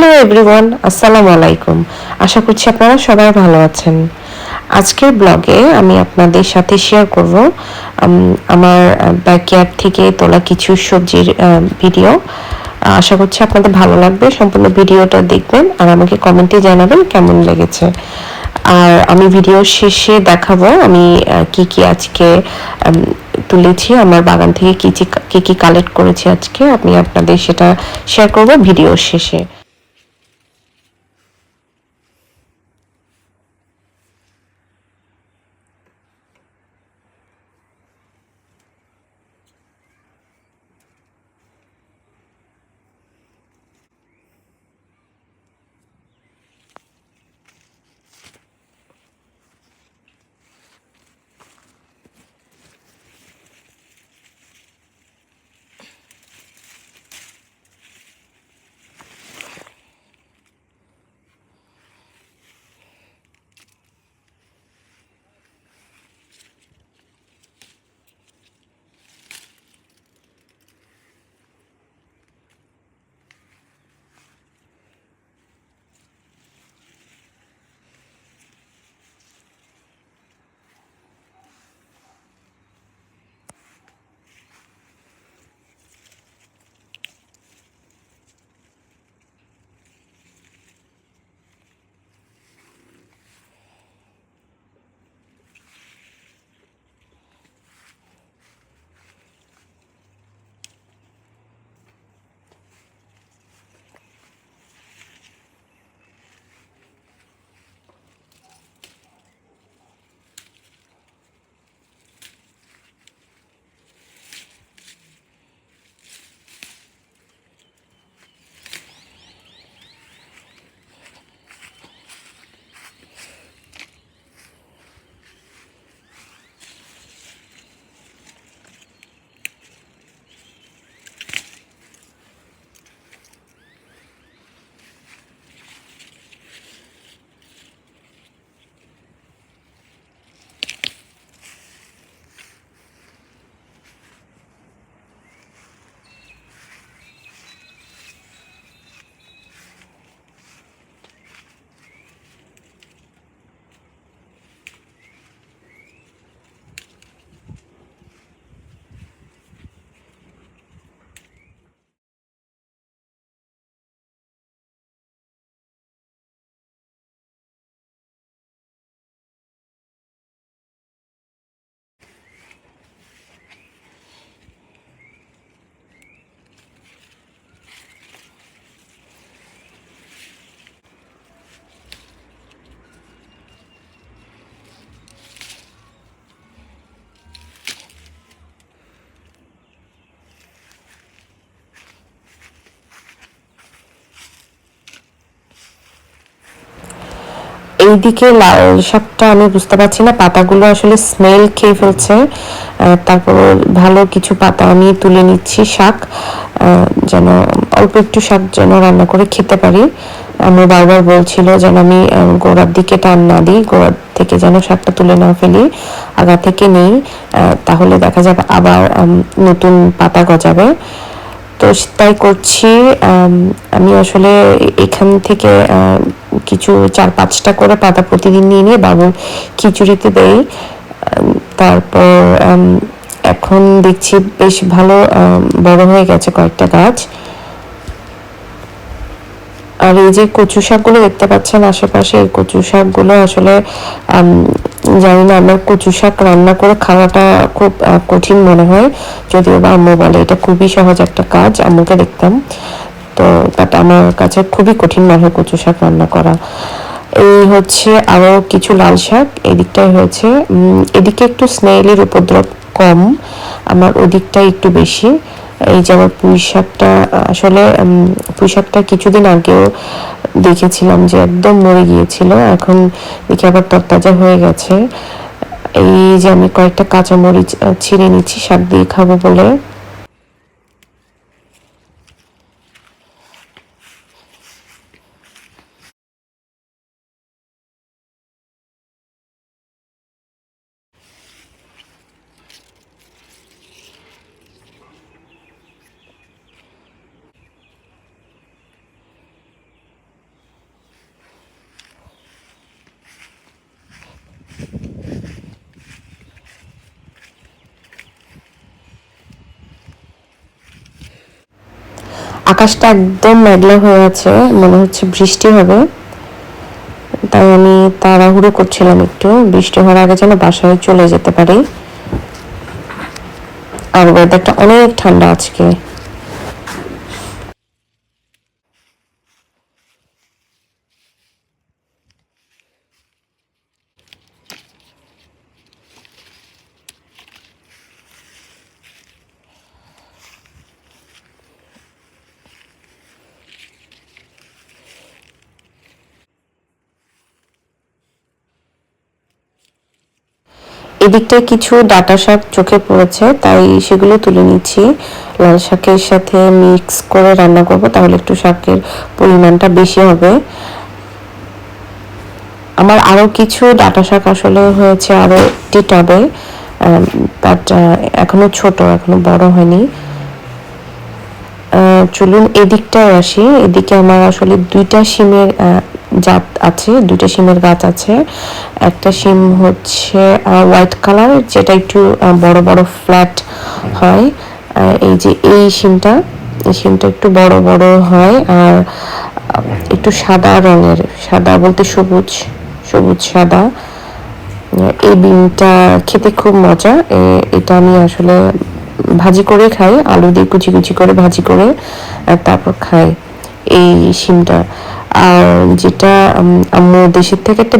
Hello everyone আসসালামু আলাইকুম আশা করছি আপনারা সবাই ভালো আছেন। আজকের ব্লগে আমি আপনাদের সাথে শেয়ার করব আমার ব্যাকয়ার্ড থেকে তোলা কিছু সবজির ভিডিও আশা করছি আপনাদের ভালো লাগবে। সম্পূর্ণ ভিডিওটা দেখবেন আর আমাকে কমেন্টে জানাবেন কেমন লেগেছে। আর আমি ভিডিও শেষে দেখাবো আমি কি কি আজকে তুলেছি, আমার বাগান থেকে কি কি কালেক্ট করেছি আজকে। আমি আপনাদের সেটা শেয়ার করব ভিডিও শেষে। এইদিকে লাল শাকটা আমি বুঝতে পারছি না। পাতাগুলো আসলে স্মেল খেয়ে ফেলছে। তারপর ভালো কিছু পাতা আমি তুলে নিচ্ছি শাক। যেন অল্প একটু শাক যেন রান্না করে খেতে পারি। আমি বারবার বলছিল যেন আমি গোড়ার দিকে টান না দিই, গোড়ার থেকে যেন শাকটা তুলে না ফেলি। আগা থেকে নেই। তাহলে দেখা যাবে আবার নতুন পাতা গজাবে। তো তাই করছি, আমি আসলে এখান থেকে কিছু চার পাঁচটা করে পাতা প্রতিদিন নিয়ে নিয়ে বাবুর খিচুড়িতে দেই। তারপর এখন দেখছি বেশ ভালো বড় হয়ে গেছে কয়েকটা গাছ। আর এই যে কচু শাকগুলো দেখতে পাচ্ছেন আশেপাশে এই কচু শাকগুলো আসলে জানি না, আমার কচু শাক রান্না করে খাওয়াটা খুব কঠিন মনে হয়। যদিও বা আম্মু বলে, এটা খুবই সহজ একটা কাজ, আম্মুকে দেখতাম। তো বাট আমার কাছে খুবই কঠিন মনে হয় কচু শাক রান্না করা। এই হচ্ছে আরও কিছু লাল শাক এদিকটাই হয়েছে এদিকে একটু স্নেইলের উপদ্রব কম, আমার ওদিকটাই একটু বেশি। এই যে আমার পুঁই শাকটা আসলে উম, পুঁই শাকটা কিছুদিন আগেও দেখেছিলাম যে একদম মরে গিয়েছিল এখন দেখি আবার তরতাজা হয়ে গেছে। এই যে আমি কয়েকটা কাঁচামরিচ ছিঁড়ে নিচ্ছি শাক দিয়ে খাব বলে। আকাশটা একদম মেঘলা হয়ে আছে, মনে হচ্ছে বৃষ্টি হবে। তাই আমি তাড়াহুড়ো করছিলাম একটু, বৃষ্টি হওয়ার আগে যেন বাসায় চলে যেতে পারি। আর ওয়েদারটা অনেক ঠান্ডা আজকে। এদিকটায় কিছু ডাটা শাক চোখে পড়েছে, তাই সেগুলো তুলে নিচ্ছি। লাল শাকের সাথে মিক্স করে রান্না করব, তাহলে একটু শাকের পরিমাণটা বেশি হবে। আমার আরও কিছু ডাটা শাক আসলে হয়েছে আরও একটি টবে বাট এখনও ছোট, এখনও বড় হয়নি। চলুন এদিকটায় আসি। এদিকে আমার আসলে দুইটা শিমের জাত আছে, দুইটা শিমের গাছ আছে। একটা শিম হচ্ছে হোয়াইট কালার যেটা একটু বড় বড় ফ্ল্যাট হয়। এই যে এই শিমটা এই শিমটা একটু বড় বড় হয় আর একটু সাদা রঙের, সাদা বলতে সবুজ সবুজ সাদা। এই বিনটা খেতে খুব মজা। এটা আমি আসলে ভাজি করে খাই, আলু দিয়ে কুচি কুচি করে ভাজি করে তারপর খাই এই শিমটা। যেটা আম্মু দেশের থেকে একটা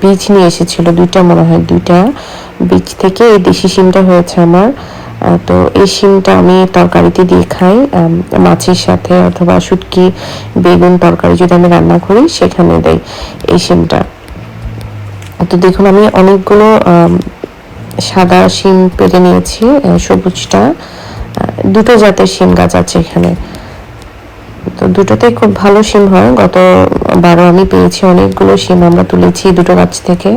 বীজ নিয়ে এসেছিল, দুইটা মনে হয়, দুইটা বীজ থেকে, এই দেশি শিমটা হয়েছে আমার। তো এই শিমটা আমি তরকারিতে দিয়ে খাই মাছের সাথে অথবা শুটকি, বেগুন তরকারি যদি আমি রান্না করি, সেখানে দেই এই শিমটা। তো দেখুন, আমি অনেকগুলো সাদা শিম পেরে নিয়েছি সবুজটা। দুটো জাতের শিম গাছ আছে এখানে। তো দুটোতেই খুব ভালো সিম হয়। গত বারো আমি পেয়েছি অনেকগুলো সিম আমরা তুলেছি দুটো গাছ থেকে।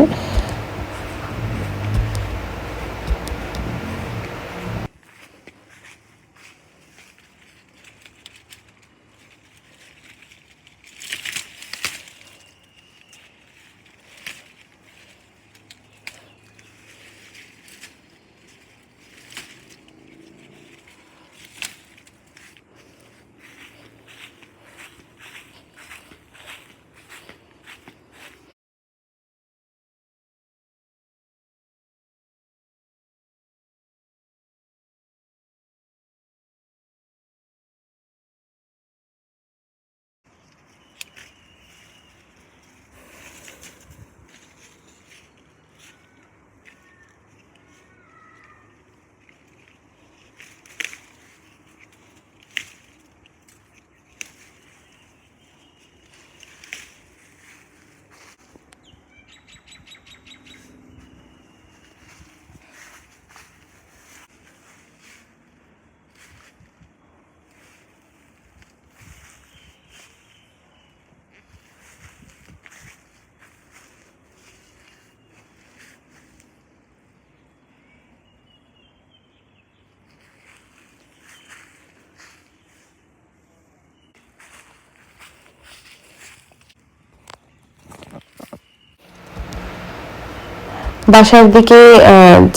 বাসার দিকে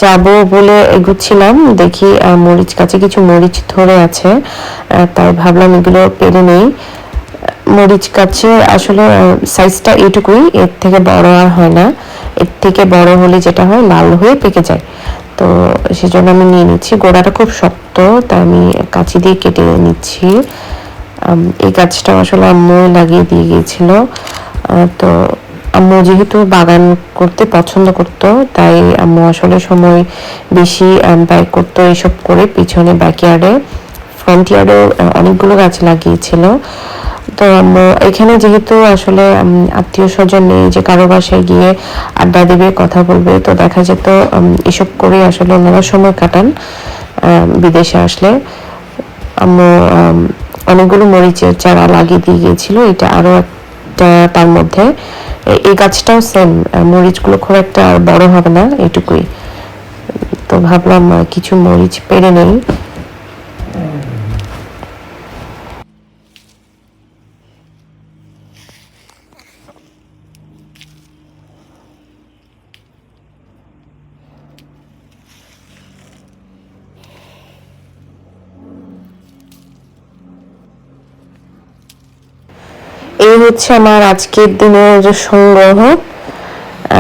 যাব বলে এগুচ্ছিলাম। দেখি মরিচ কাছে কিছু মরিচ ধরে আছে। তাই ভাবলাম এগুলো পেরে নেই। মরিচ কাছে আসলে সাইজটা এটুকুই এর থেকে বড় আর হয় না। এর থেকে বড় হলে যেটা হয়, লাল হয়ে পেকে যায়। তো সেজন্য আমি নিয়ে নিচ্ছি। গোড়াটা খুব শক্ত, তাই আমি কাঁচি দিয়ে কেটে নিচ্ছি। এই গাছটা আসলে আম্মু লাগিয়ে দিয়ে গিয়েছিল। তো আম্মু যেহেতু বাগান করতে পছন্দ করত, তাই আম্মু আসলে সময় বেশি ব্যয় করতো এইসব করে পিছনে ব্যাকয়ার্ডে ফ্রন্ট ইয়ার্ডেও অনেকগুলো গাছ লাগিয়েছিল। তো এখানে যেহেতু আসলে আত্মীয় স্বজন নেই, যে কারও বাসায় গিয়ে আড্ডা দেবে, কথা বলবে, তো দেখা যেত এসব করে আসলে ওনারা সময় কাটান বিদেশে আসলে। আম্মু অনেকগুলো মরিচের চারা লাগিয়ে দিয়ে গিয়েছিল, এটা আরও একটা তার মধ্যে। এই গাছটাও সেম মরিচগুলো খুব একটা আর বড় হবে না এটুকুই তো ভাবলাম কিছু মরিচ পেরে নেই। হচ্ছে আমার আজকের দিনের সংগ্রহ,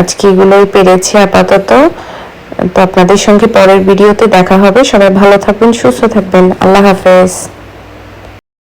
আজকে এগুলোই পেরেছি আপাতত। তো আপনাদের সঙ্গে পরের ভিডিওতে দেখা হবে। সবাই ভালো থাকবেন, সুস্থ থাকবেন। আল্লাহ হাফেজ।